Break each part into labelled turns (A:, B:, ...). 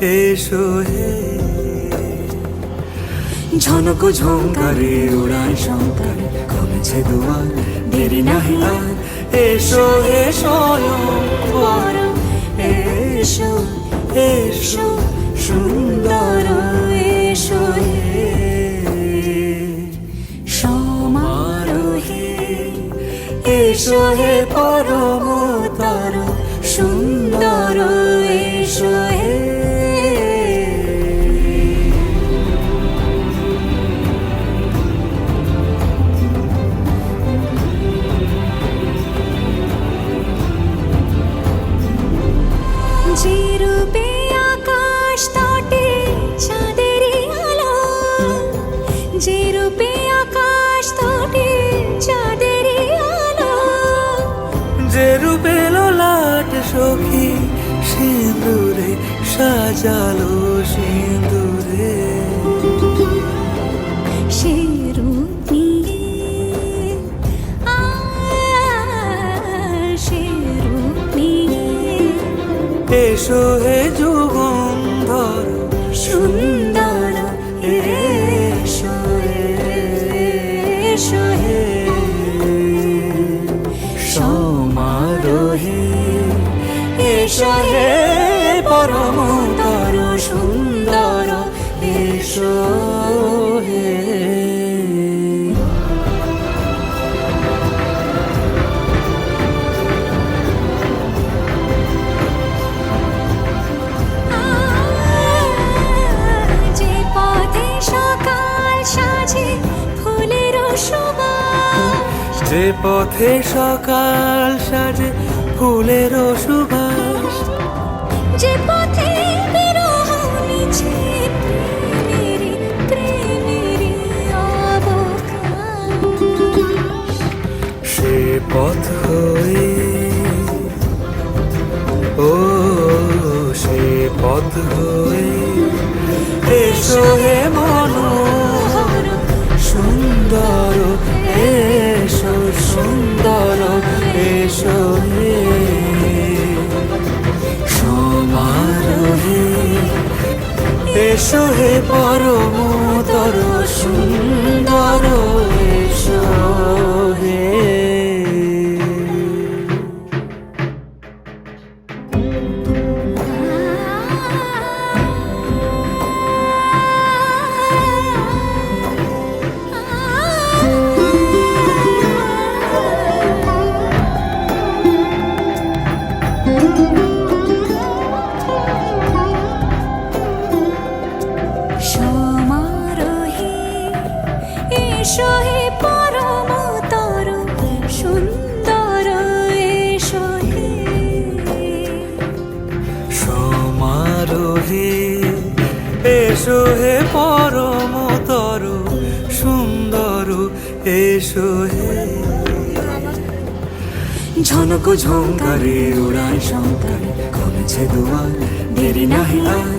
A: এসো হে। ঝনক ঝঙ্কারে উড়ায় শঙ্কারে, কমেছে দুয়ার, দেরি নাহি আর। এসো পর এসো এসো, সুন্দর এসো
B: সমারোহে
A: এসো হে পরমতর সাজালো সিঁদুরে এসো হে যুগন্ধর
B: সুন্দর এসো এসো হে।
A: সমারোহে এসো হে
B: পথে সকাল সাজে ফুলের সুবাস।
A: যে পথে সে পথ হয়ে ও সে পথ হয়ে এসো হে এসো হে পরমতর সুন্দর।
B: সমারোহে এসো হে পরমতর সুন্দর এসো হে।
A: ঝনক ঝঙ্কারে উড়ায় শঙ্কারে কমেছে দুয়ার দেরি নাহি আর।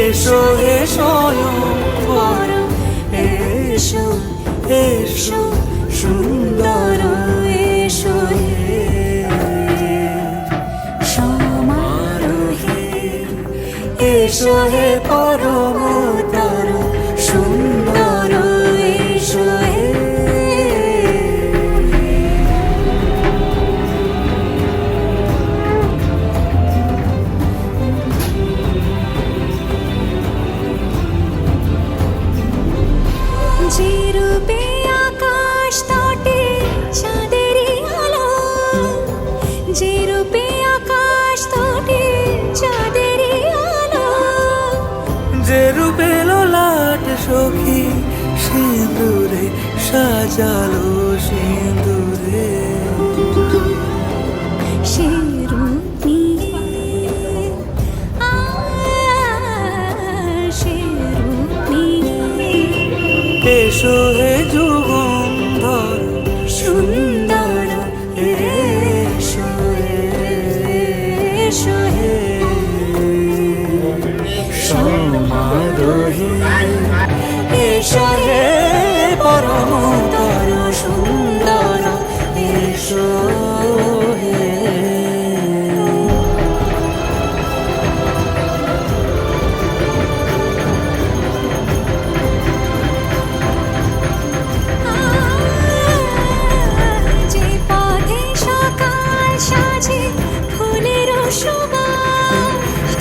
A: এসো হে স্বয়ং এসো এসো সুন্দর এসো হে লাট সখী সিঁদুরে সাজালো সিঁদুরে। এসো হে যুগন্ধর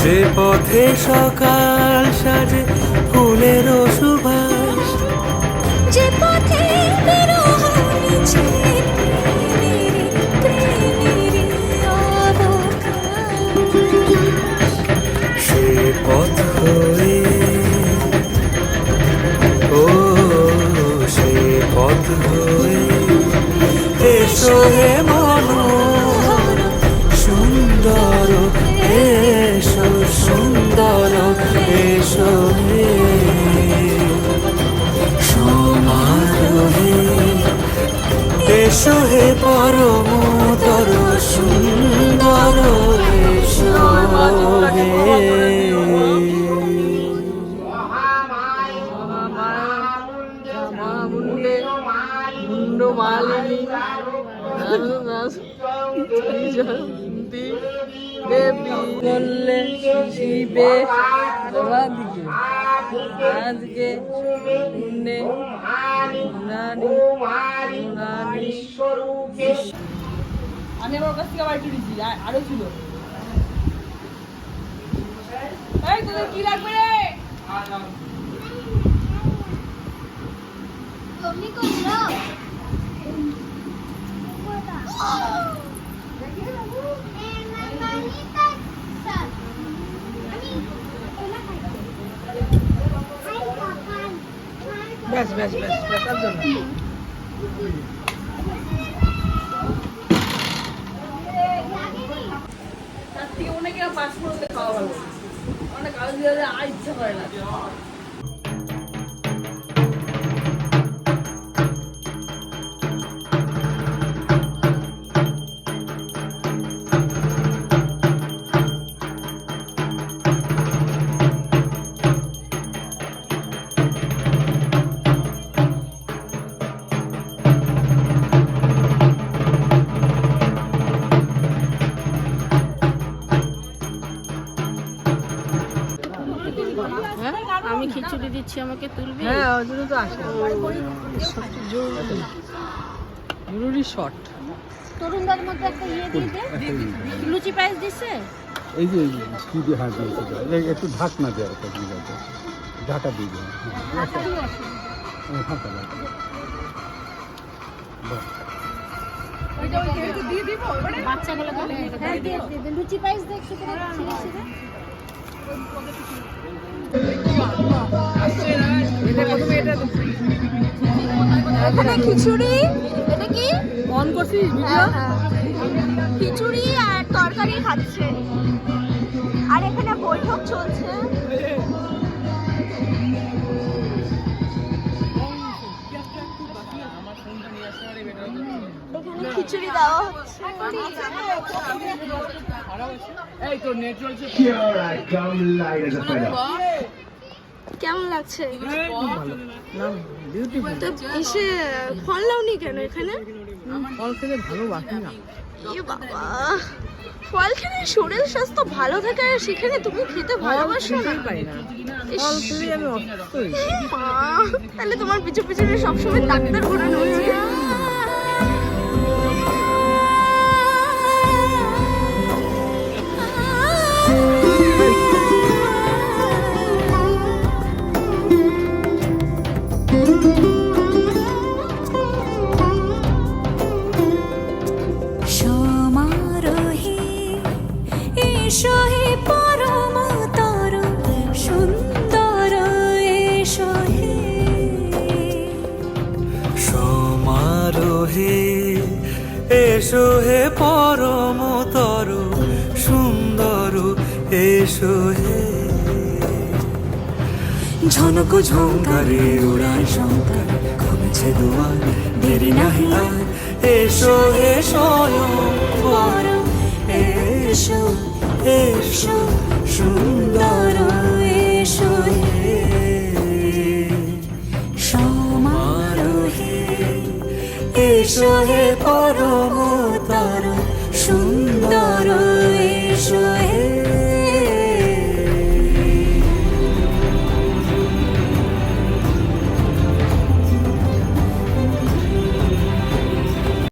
A: যে পথে সকাল সাজে ফুলের সুভাষ
B: যে পথে বিরহ
A: এসো হে পরমতর সুন্দর এসো
C: মালিনী জয়ন্তী দেবী বললে শিবে দিকে আজকে নানি আমি আমার কাছ থেকে আবার দিচ্ছি আরও ছিল। এই তোদের কি লাগবে? ব্যাস ব্যাস ব্যাস ব্যাস আর জন্য। তার থেকে অনেকে পাঁচ খাওয়া ভালো। অনেক আলু দিয়ে দিলে আর ইচ্ছা করে না।
D: আমি খিচুড়ি দিচ্ছি আমাকে তুলবি?
C: হ্যাঁ ওই জন্য তো আসে। জরুরি শট।
D: তরুণদার মধ্যে একটা ইয়ে দিয়ে দে। লুচি পায়েস দিছে?
E: এই যে কি দিয়ে হাত দিয়েছে এই একটু ঢাকনা দেওয়ার একটা ঠিক আছে। ঢাকা দিয়ে দেওয়া ঢাকা। বাহ।
D: বাচ্চাগুলো হ্যাঁ দিয়ে দে। লুচি পায়েস দেখ একটু করে ছিঁড়ে ছিঁড়ে।
C: এটা প্রথমে এটা
B: এখানে খিচুড়ি এটা কি?
C: অন করছি
B: খিচুড়ি আর তরকারি খাচ্ছে।
F: Come light as a feather.
B: কেমন লাগছে? তো এসে ফল লাউনি কেন এখানে?
C: ফল খেলে ভালো বাকি না।
B: এ বাবা। ফল খেলে শরীর স্বাস্থ্য ভালো থাকে আর সেখানে তুমি খেতে ভালোবাসো না। মা, তাহলে তোমার পিছু পিছনে সবসময় ডাক্তার ঘোরানো উচিত
G: হে
A: ঝনক ঝঙ্কারে উড়ায় শঙ্কর খুলেছে দুয়ার, দেরি নাহি আর। এসো বর এসো এসো, সুন্দর, এসো
G: সমারোহে,
A: এসো হে পরম